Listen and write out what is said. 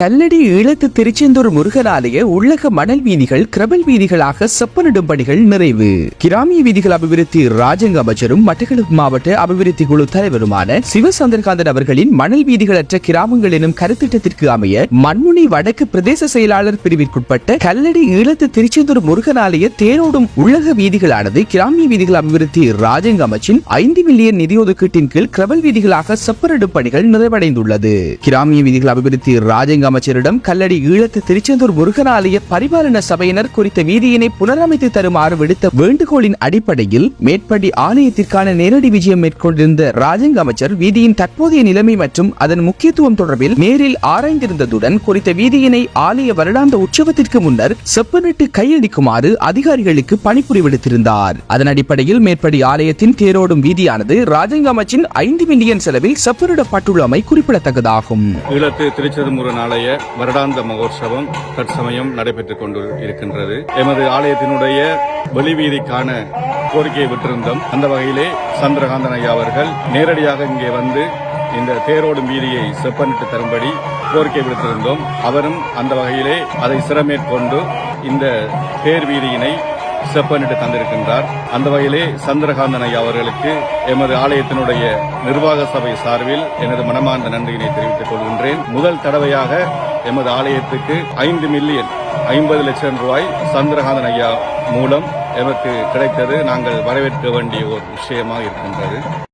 கல்லடி இழத்து திருச்செந்தூர் முருகனாலய உள்ளக மணல் வீதிகள் கிரபல் வீதிகளாக செப்பனிடும் பணிகள் நிறைவு. கிராமிய வீதிகள் அபிவிருத்தி ராஜங்க அமைச்சரும் மட்டக்களப்பு மாவட்ட அபிவிருத்தி குழு தலைவருமான சிவசந்திரகாந்தன் அவர்களின் மணல் வீதிகளற்ற கிராமங்கள் எனும் கருத்திட்டத்திற்கு அமைய மண்முனை வடக்கு பிரதேச செயலாளர் பிரிவிற்குட்பட்ட கல்லடி ஈழத்து திருச்செந்தூர் முருகனாலய தேரோடும் உள்ளக வீதிகளானது கிராமிய வீதிகள் அபிவிருத்தி ராஜங்க அமைச்சின் ஐந்து மில்லியன் நிதி ஒதுக்கீட்டின் கீழ் கிரபல் வீதிகளாக செப்பனிடும் பணிகள் நிறைவடைந்துள்ளது. கிராமிய வீதிகள் அபிவிருத்தி ராஜங்க அமைச்சரிடம் கல்லடி ஈழத்து திருச்செந்தூர் முருகனாலய பரிபாலன சபையினர் குறித்த வீதியினை புனரமைத்து தருமாறு விடுத்த வேண்டுகோளின் அடிப்படையில் மேற்படி ஆலயத்திற்கான நேரடி விஜயம் மேற்கொண்டிருந்த ராஜங்க அமைச்சர் வீதியின் தற்போதைய நிலைமை மற்றும் அதன் முக்கியத்துவம் தொடர்பில் நேரில் ஆராய்ந்திருந்ததுடன் குறித்த வீதியினை ஆலய வருடாந்த உற்சவத்திற்கு முன்னர் செப்பனிட்டு கையளிக்குமாறு அதிகாரிகளுக்கு பணிபுரி விடுத்திருந்தார். அதன் அடிப்படையில் மேற்படி ஆலயத்தின் தேரோடும் வீதியானது ராஜங்க அமைச்சின் ஐந்து மில்லியன் செலவில் செப்பனிடப்பட்டுள்ளமை குறிப்பிடத்தக்கதாகும். ஈழத்து திருச்செதுமுருகன் ஆலய வருடாந்த மகோற்சவம் தற்சமயம் நடைபெற்றுக் கொண்டு இருக்கின்றது. எமது ஆலயத்தினுடைய வெளிவீதிக்கான கோரிக்கையை விட்டிருந்தோம். அந்த வகையிலே சந்திரகாந்தன் ஐயா அவர்கள் நேரடியாக இங்கே வந்து இந்த தேரோடும் வீதியை செப்பனிட்டு தரும்படி கோரிக்கை விடுத்திருந்தோம். அவரும் அந்த வகையிலே அதை சிறமேற்கொண்டு இந்த தேர் வீதியினை செப்பனிட்டு தந்திருக்கின்றார். அந்த வகையிலே சந்திரகாந்தன் ஐயா அவர்களுக்கு எமது ஆலயத்தினுடைய நிர்வாக சபை சார்பில் எனது மனமார்ந்த நன்றியினை தெரிவித்துக் கொள்கின்றேன். முதல் தடவையாக எமது ஆலயத்துக்கு ஐந்து மில்லியன் ஐம்பது லட்சம் ரூபாய் சந்திரகாந்தன் ஐயா மூலம் எமக்கு கிடைத்தது. நாங்கள் வரவேற்க வேண்டிய ஒரு விஷயமாக இருக்கின்றது.